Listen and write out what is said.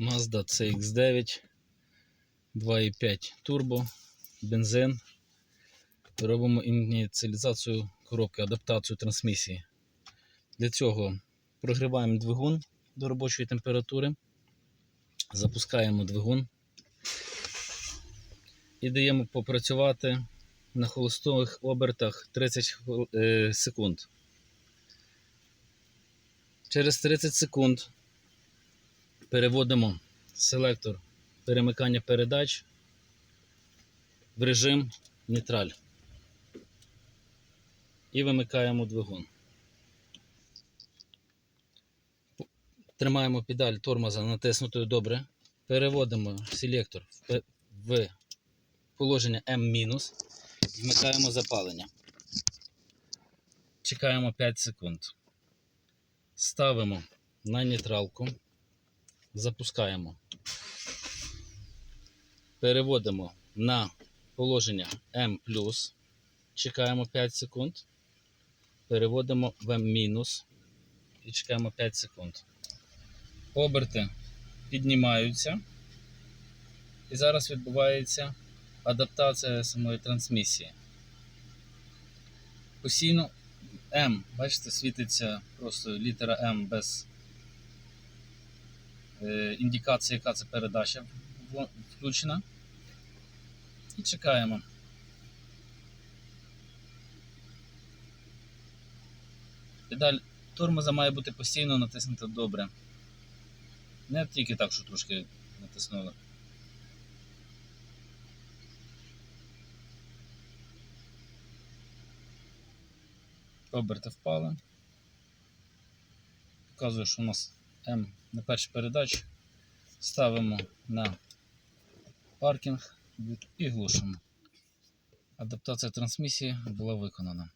Mazda CX9 2.5 турбо, бензин. Робимо ініціалізацію коробки, адаптацію трансмісії. Для цього прогріваємо двигун до робочої температури, запускаємо двигун і даємо попрацювати на холостових обертах 30 е, секунд. Через 30 секунд переводимо селектор перемикання передач в режим нейтраль і вимикаємо двигун. Тримаємо педаль тормоза натиснутою добре. Переводимо селектор в положення М-, вмикаємо запалення. Чекаємо 5 секунд. Ставимо на нейтралку. Запускаємо. Переводимо на положення М. Чекаємо 5 секунд. Переводимо в М- мінус і чекаємо 5 секунд. Оберти піднімаються. І зараз відбувається адаптація самої трансмісії. Постійно М, бачите, світиться просто літера М без е, індикації, яка це передача включена. І чекаємо. Педаль тормоза має бути постійно натиснута добре. Не тільки так, що трошки натиснули. Оберти впали. Показую, що у нас М на першій передачу Ставимо на паркінг і глушимо. Адаптація трансмісії була виконана.